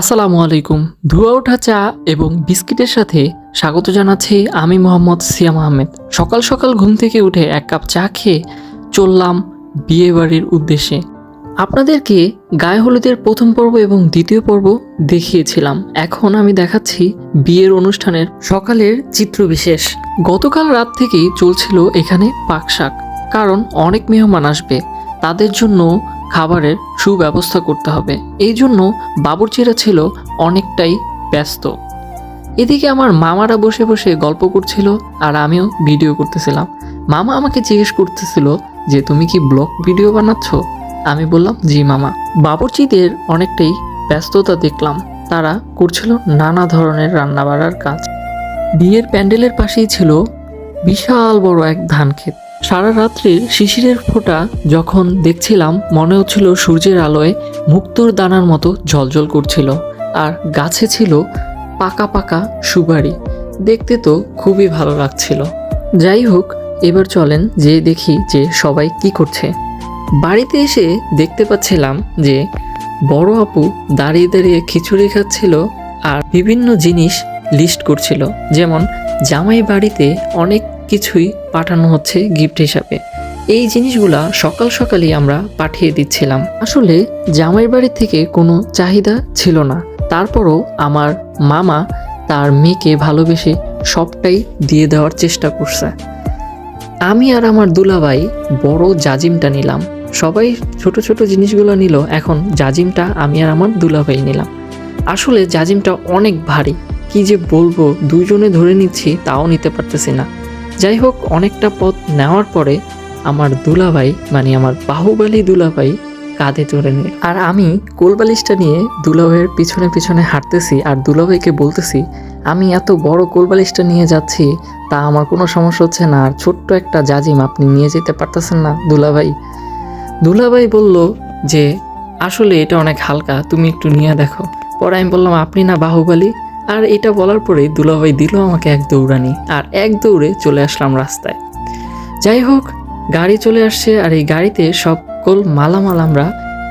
আসসালামু আলাইকুম। ধুয়া ওঠা চা এবং বিস্কিটের সাথে স্বাগত জানাচ্ছি আমি মোহাম্মদ সিয়াম আহমেদ। সকাল সকাল ঘুম থেকে উঠে এক কাপ চা খেয়ে চললাম বিয়ে বাড়ির উদ্দেশ্যে। আপনাদেরকে গায়ে হলুদের প্রথম পর্ব এবং দ্বিতীয় পর্ব দেখিয়েছিলাম। এখন আমি দেখাচ্ছি বিয়ের অনুষ্ঠানের সকালের চিত্র বিশেষ গতকাল রাত থেকেই চলছিল এখানে পাকশাক। কারণ অনেক মেহমান আসবে। তাদের জন্য খাবারের সুব্যবস্থা করতে হবে। এই জন্য বাবুর্চিরা ছিল অনেকটাই ব্যস্ত। এদিকে আমার মামারা বসে বসে গল্প করছিল আর আমিও ভিডিও করতেছিলাম। মামা আমাকে জিজ্ঞেস করতেছিল যে, তুমি কি ব্লগ ভিডিও বানাচ্ছ? আমি বললাম, জি মামা। বাবুর্চিদের অনেকটাই ব্যস্ততা দেখলাম। তারা করছিল নানা ধরনের রান্নাবাড়ার কাজ। বিয়ের প্যান্ডেলের পাশেই ছিল বিশাল বড় এক ধান ক্ষেত সারা রাত্রির শিশিরের ফোঁটা যখন দেখছিলাম, মনে হচ্ছিল সূর্যের আলোয় মুক্তোর দানার মতো ঝলঝল করছিল। আর গাছে ছিল পাকা পাকা সুপারি। দেখতে তো খুবই ভালো লাগছিল। যাই হোক, এবার চলেন যে দেখি যে সবাই কি করছে। বাড়িতে এসে দেখতে পাচ্ছিলাম যে বড় আপু দাঁড়িয়ে দাঁড়িয়ে খিচুড়ি খাচ্ছিল আর বিভিন্ন জিনিস লিস্ট করছিল। যেমন, জামাই বাড়িতে অনেক কিছুই পাঠানো হচ্ছে গিফট হিসাবে। এই জিনিসগুলা সকাল সকালই আমরা পাঠিয়ে দিচ্ছিলাম। আসলে জামাই বাড়ি থেকে কোনো চাহিদা ছিল না। তারপরও আমার মামা তার মেয়েকে ভালোবেসে সবটাই দিয়ে দেওয়ার চেষ্টা করছে। আমি আর আমার দুলাভাই বড় জাজিমটা নিলাম। সবাই ছোট ছোট জিনিসগুলো নিল, এখন জাজিমটা আমি আর আমার দুলাভাই নিলাম। আসলে জাজিমটা অনেক ভারী। কি যে বলব, দুইজনে ধরে নিচ্ছি, তাও নিতে পারতেছি না। যাই হোক অনেকটা পথ নেওয়ার পরে আমার দুলাভাই মানে আমার বাহুবালি দুলাভাই কাঁধে চড়ে নিল। আর আমি কোলবালিশটা নিয়ে দুলাভাইয়ের পিছনে পিছনে হাঁটতেছি আর দুলাভাইকে বলতেছি, আমি এত বড় কোলবালিশটা নিয়ে যাচ্ছি, তা আমার কোনো সমস্যা হচ্ছে না, আর ছোট্ট একটা জাজিম আপনি নিয়ে যেতে পারতেছেন না, দুলাভাই। দুলাভাই বলল যে, আসলে এটা অনেক হালকা, তুমি একটু নিয়ে দেখো। পরে আমি বললাম, আপনি না বাহুবালী? আর এটা বলার পরেই দুলাভাই দিল আমাকে এক দৌড়ানি আর এক দৌড়ে চলে আসলাম রাস্তায়। যাই হোক, গাড়ি চলে আসছে আর এই গাড়িতে সকল মালামাল আমরা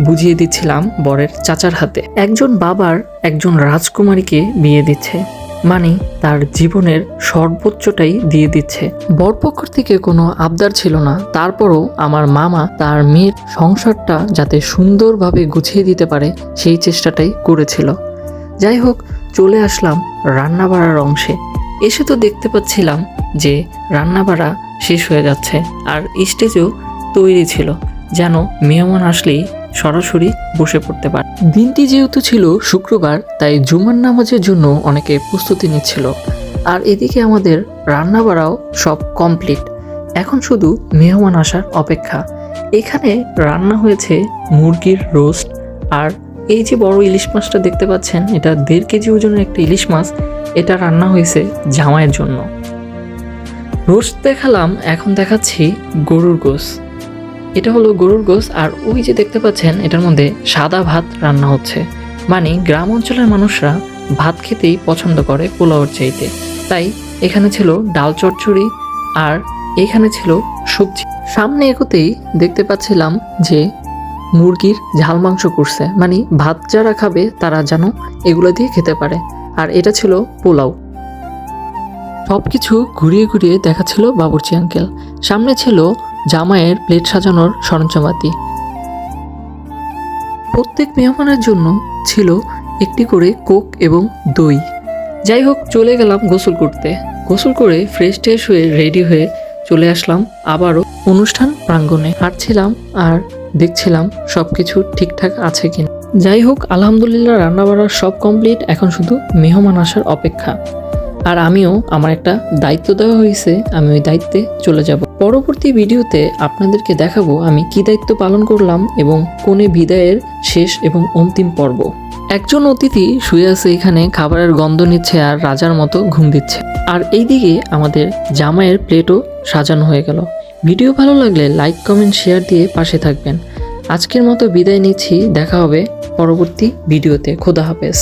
বুঝিয়ে দিচ্ছিলাম বরের চাচার হাতে। একজন বাবার একজন রাজকুমারীকে বিয়ে দিচ্ছে মানে তার জীবনের সর্বোচ্চটাই দিয়ে দিচ্ছে। বরপক্ষ থেকে কোনো আবদার ছিল না, তারপরও আমার মামা তার মেয়ের সংসারটা যাতে সুন্দরভাবে গুছিয়ে দিতে পারে সেই চেষ্টাটাই করেছিল। যাই হোক চলে আসলাম রান্নাবাড়ার অংশে। এসে তো দেখতে পাচ্ছিলাম যে রান্নাবাড়া শেষ হয়ে যাচ্ছে আর স্টেজও তৈরি ছিল, যেন মেহমান আসলেই সরাসরি বসে পড়তে পারে। দিনটি যেহেতু ছিল শুক্রবার, তাই জুমার নামাজের জন্য অনেকে প্রস্তুতি নিচ্ছিল। আর এদিকে আমাদের রান্নাবাড়াও সব কমপ্লিট। এখন শুধু মেহমান আসার অপেক্ষা। এখানে রান্না হয়েছে মুরগির রোস্ট আর এই যে বড় ইলিশ মাছটা দেখতে পাচ্ছেন, এটা দেড় কেজি ওজনের একটা ইলিশ মাছ। এটা রান্না হয়েছে জামাইয়ের জন্য। রোস্ট দেখালাম, এখন দেখাচ্ছি গরুর গোস এটা হলো গরুর গোস আর ওই যে দেখতে পাচ্ছেন, এটার মধ্যে সাদা ভাত রান্না হচ্ছে। মানে গ্রাম অঞ্চলের মানুষরা ভাত খেতেই পছন্দ করে পোলাওর চাইতে। তাই এখানে ছিল ডাল চচ্চড়ি, আর এখানে ছিল সবজি। সামনে এগোতেই দেখতে পাচ্ছিলাম যে মুরগির ঝাল মাংস করছে। মানে ভাত যারা খাবে, তারা যেন এগুলো দিয়ে খেতে পারে। আর এটা ছিল পোলাও। সব কিছু ঘুরিয়ে ঘুরিয়ে দেখাচ্ছিল বাবুর্চি আঙ্কেল। সামনে ছিল জামাইয়ের প্লেট সাজানোর সরঞ্জামাতি। প্রত্যেক মেহমানের জন্য ছিল একটি করে কোক এবং দই। যাই হোক, চলে গেলাম গোসল করতে। গোসল করে ফ্রেশ ট্রেশ হয়ে রেডি হয়ে চলে আসলাম আবারও অনুষ্ঠান প্রাঙ্গণে। হাঁটছিলাম আর দেখছিলাম সব কিছু ঠিকঠাক আছে কিনা। যাই হোক, আলহামদুলিল্লাহ রান্নাবাড়া সব কমপ্লিট এখন শুধু মেহমান আসার অপেক্ষা। আর আমিও, আমার একটা দায়িত্ব দেওয়া হয়েছে, আমি ওই দায়িত্বে চলে যাব। পরবর্তী ভিডিওতে আপনাদেরকে দেখাবো আমি কি দায়িত্ব পালন করলাম এবং কোনে বিদায়ের শেষ এবং অন্তিম পর্ব। একজন অতিথি শুয়ে আছে এখানে, খাবারের গন্ধ নিচ্ছে আর রাজার মতো ঘুম দিচ্ছে। আর এইদিকে আমাদের জামাইয়ের প্লেটও সাজানো হয়ে গেল। ভিডিও ভালো লাগলে লাইক, কমেন্ট, শেয়ার দিয়ে পাশে থাকবেন। আজকের মতো বিদায় নিচ্ছি। দেখা হবে পরবর্তী ভিডিওতে। খোদা হাফেজ।